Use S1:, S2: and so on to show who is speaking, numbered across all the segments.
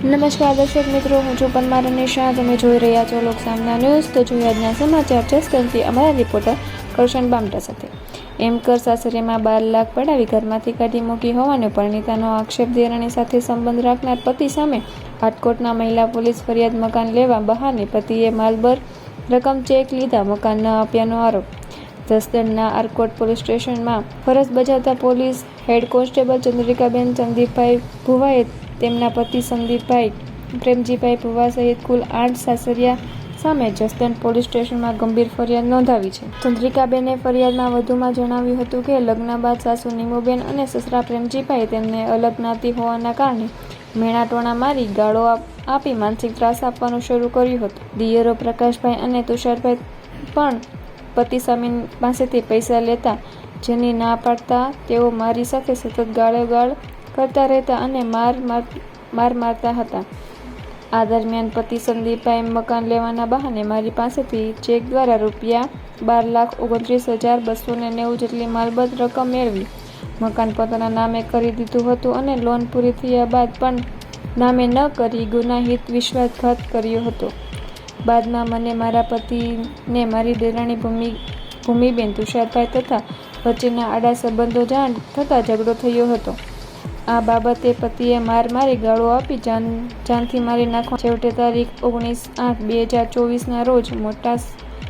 S1: નમસ્કાર, દર્શક મિત્રો, હું છું પનમાર અને શાહ. તમે જોઈ રહ્યા છો લોક સામના ન્યૂઝ. તો જોઈએ આજના સમાચાર. જસદણથી અમારા રિપોર્ટર કરશન બામટા સાથે. એમ કર સાસરીમાં બાર લાખ પડાવી ઘરમાંથી કાઢી મૂકી હોવાનો પરિણીતાનો આક્ષેપ. દેરાણી સાથે સંબંધ રાખનાર પતિ સામે હાટકોટના મહિલા પોલીસ ફરિયાદ મકાન લેવા બહાને પતિએ માલબર રકમ ચેક લીધા મકાન ન આપ્યાનો આરોપ. જસદણના આરકોટ પોલીસ સ્ટેશનમાં ફરજ બજાવતા police head constable Chandrikaben Chandipbhai ભુવાએ તેમના પતિ સંદીપભાઈ, પ્રેમજીભાઈ ભુવા સહિત કુલ આઠ સાસરિયા સામે જસદણ પોલીસ સ્ટેશનમાં ગંભીર ફરિયાદ નોંધાવી છે. ચંદ્રિકાબેને ફરિયાદમાં વધુમાં જણાવ્યું હતું કે લગ્ન બાદ સાસુ નીમુબેન અને સસરા પ્રેમજીભાઈ તેમને અલગ જ્ઞાતિ હોવાના કારણે મેણાટોણા મારી ગાળો આપ- માનસિક ત્રાસ આપવાનું શરૂ કર્યું હતું. દિયરો પ્રકાશભાઈ અને તુષારભાઈ પણ પતિ સામે પાસેથી પૈસા લેતા જેની ના પાડતા તેઓ મારી સાથે સતત ગાળો ગાળ કરતા રહેતા અને માર માર માર મારતા હતા. આ દરમિયાન પતિ સંદીપભાઈ મકાન લેવાના બહાને મારી પાસેથી ચેક દ્વારા રૂપિયા બાર લાખ ઓગણત્રીસ હજાર બસો ને નેવું જેટલી માલબત રકમ મેળવી. મકાન પોતાના નામે કરી દીધું હતું અને લોન પૂરી થયા બાદ પણ નામે ન કરી ગુનાહિત વિશ્વાસઘાત કર્યો હતો. બાદમાં મને મારા પતિને મારી દેરાણી ભૂમિ ભૂમિબેન તુષારભાઈ તથા વચ્ચેના આડા સંબંધો જાણ થતાં ઝઘડો થયો હતો. આ બાબતે પતિએ માર મારી ગાળો આપી જાન, જાનથી મારી નાખવા છેવટે તારીખ ઓગણીસ આઠ બે હજાર ચોવીસના રોજ મોટા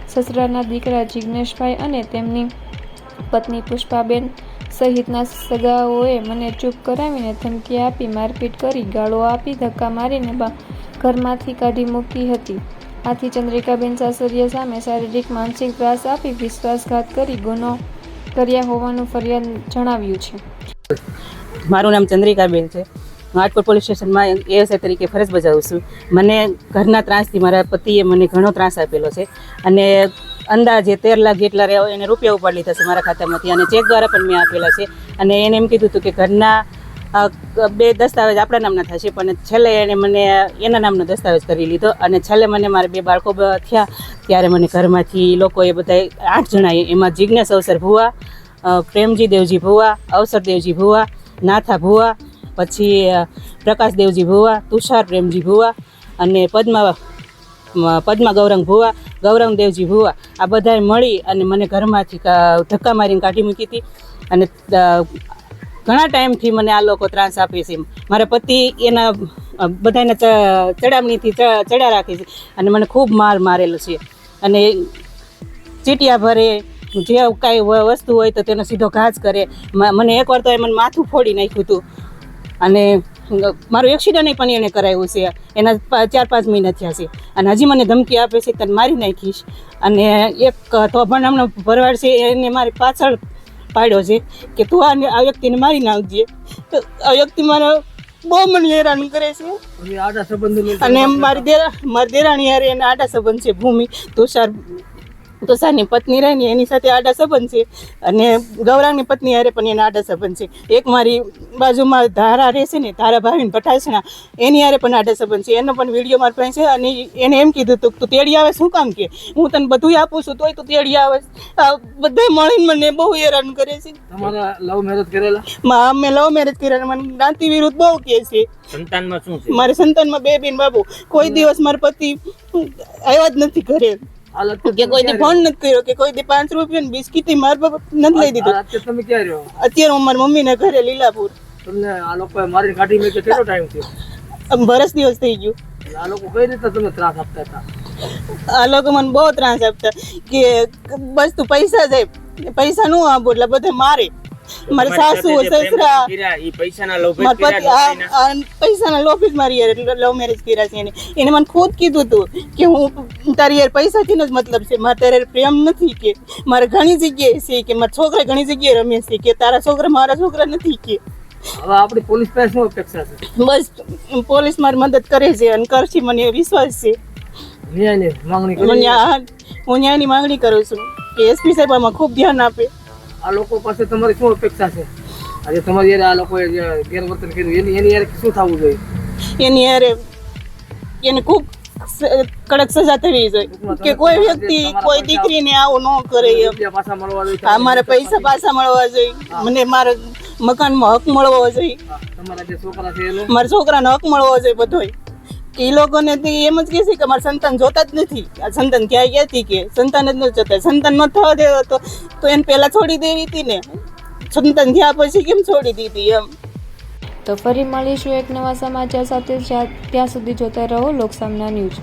S1: સસરાના દીકરા જિજ્ઞેશભાઈ અને તેમની પત્ની પુષ્પાબેન સહિતના સગાઓએ મને ચૂપ કરાવીને ધમકી આપી મારપીટ કરી ગાળો આપી ધક્કા મારીને ઘરમાંથી કાઢી મૂકી હતી. આથી ચંદ્રિકાબેન સાસરિયા સામે શારીરિક, માનસિક ત્રાસ આપી વિશ્વાસઘાત કરી ગુનો કર્યા હોવાનું ફરિયાદ જણાવ્યું છે.
S2: મારું નામ ચંદ્રિકાબેન છે. હું રાજકોટ પોલીસ સ્ટેશનમાં એએસઆઈ તરીકે ફરજ બજાવું છું. મને ઘરના ત્રાસથી મારા પતિએ મને ઘણો ત્રાસ આપેલો છે અને અંદાજે તેર લાખ જેટલા એને રૂપિયા ઉપાડ લીધા છે મારા ખાતામાંથી અને ચેક દ્વારા પણ મેં આપેલા છે. અને એને એમ કીધું હતું કે ઘરના બે દસ્તાવેજ આપણા નામના થશે, પણ છેલ્લે એણે મને એના નામનો દસ્તાવેજ કરી લીધો અને છેલ્લે મને મારા બે બાળકો થયા. ત્યારે મને ઘરમાંથી લોકોએ બધા આઠ જણાએ એમાં જિજ્ઞાસ અવસર ભુવા પ્રેમજી દેવજી ભુવા, અવસર દેવજી ભુવા નાથા ભુવા, પછી પ્રકાશદેવજી પ્રકાશ દેવજી ભુવા, તુષાર પ્રેમજી ભુવા અને પદ્મા પદ્મા ગૌરંગ ભુવા ગૌરંગદેવજી ભુવા. આ બધાએ મળી અને મને ઘરમાંથી ધક્કા મારીને કાઢી મૂકી હતી. અને ઘણા ટાઈમથી મને આ લોકો ત્રાસ આપે છે. મારા પતિ એના બધાને ચડામણીથી ચ- ચડ્યા રાખે છે. અને મને ખૂબ માર મારેલો છે. અને ચીટિયા ભરે જે કાંઈ વસ્તુ હોય તો તેનો સીધો ઘાસ કરે. મને એકવાર તો એ મને માથું ફોડી નાખ્યું હતું અને મારું એક્સિડન્ટ પણ એને કરાવ્યું છે. એના ચાર પાંચ મહિના થયા છે. અને હજી મને ધમકી આપે છે તને મારી નાખીશ. અને એક તો પણ નામનો ભરવાડ છે એને મારી પાછળ પાડ્યો છે કે તું આને આ વ્યક્તિને મારી નાખજે. તો આ વ્યક્તિ મારા બહુ મને હેરાન કરે છે. અને મારી દેરા મારી દેરાણી હારે એના આડા સંબંધ છે ભૂમિ તુષાર તુષારની પત્ની રહે ને એની સાથે આડા સંબંધ છે. અને ગૌરાંગની પત્ની હારે પણ એના આડા સંબંધ છે. એક મારી બાજુમાં ધારા રહેશે ને ધારા ભાવીને પટાસણા એની હારે પણ આડા સંબંધ છે. એનો પણ વીડિયો મારી પાસે છે અને એને એમ કીધું હતું તું તેડી આવે શું કામ કે? હું તને બધું આપું છું તોય તું તેડી આવે. બધે બધા મળીને મને બહુ હેરાન કરે છે.
S3: તમારા લવ મેરેજ કરેલા?
S2: મા અમે લવ મેરેજ કરેલા મને જ્ઞાતિ વિરુદ્ધ બહુ કહે છે.
S3: સંતાનમાં શું છે?
S2: મારે સંતાનમાં બે બેન બાબુ. કોઈ દિવસ મારા પતિ આવ્યા જ નથી ઘરે.
S3: હાલત
S2: કે કોઈને ફોન નથી કર્યો કે કોઈ દી પાંચ રૂપિયા બિસ્કીટ મારા બાપ નથી લઈ દીધું.
S3: તમે ક્યાં રહ્યો
S2: અત્યારે હું મારી મમ્મીના ઘરે લીલાપુર.
S3: તમને આ લોકોએ મારીને કાઢી મેં કેટલો ટાઈમ થયો?
S2: વરસ દિવસ થઈ ગયું.
S3: આ લોકો કઈ રીતે તમને ત્રાસ આપતા હતા?
S2: આ લોકો મને બહુ ત્રાસ આપતા કે બસ તું પૈસા દે પૈસા નું આપો એટલે બધે મારે. મારા સાસુ સસરા
S3: પૈસાના લોભે
S2: જ મારી યાર લવ મેરેજ કર્યા છે એને. એને મને ખુદ કીધું હતું કે હું તારી યાર પૈસાથી જ મતલબ છે. મારે તારે પ્રેમ નથી કે મારે ઘણી જગ્યાએ છે કે મારા છોકરા ઘણી જગ્યાએ રમે છે કે તારા છોકરા મારા છોકરા નથી કે.
S3: હવે આપણી પોલીસ પાસે શું અપેક્ષા છે?
S2: બસ પોલીસ મારી મદદ કરે છે અને કરશે મને વિશ્વાસ છે.
S3: ન્યાયની માંગણી
S2: હું ન્યાયની માંગણી કરું છું કે એસપી સાહેબ આમાં ખૂબ ધ્યાન આપે.
S3: આ લોકો પાસે તમારી શું અપેક્ષા છે? આજે તમારી યાર આ લોકોએ ગેરવર્તન કર્યું એની એની યાર શું થવું જોઈએ?
S2: એની યાર એને ખૂબ કડક સજા થવી જોઈએ. કે કોઈ વ્યક્તિ કોઈ દીકરીને આવું ન કરે એમ.
S3: પાછા મળવા જોઈએ
S2: આ મારા પૈસા પાછા મળવા જોઈએ. મને મારા મકાનમાં હક મળવો જોઈએ.
S3: તમારા જે છોકરા છે એનું?
S2: મારા છોકરાનો હક મળવો જોઈએ બધોય. એ લોકોને એમ જ કહે છે કે મારા સંતાન જોતા જ નથી. આ સંતાન ક્યાં ગયા હતી કે? સંતાન જ નથી જોતા. સંતાન ન થવા દેવો તો તો એને પહેલાં છોડી દેવી હતી ને. સંતાન થયા પછી કેમ છોડી દીધી એમ?
S1: તો ફરી મળીશું એક નવા સમાચાર સાથે. ત્યાં સુધી જોતા રહો લોકસામના ન્યૂઝ.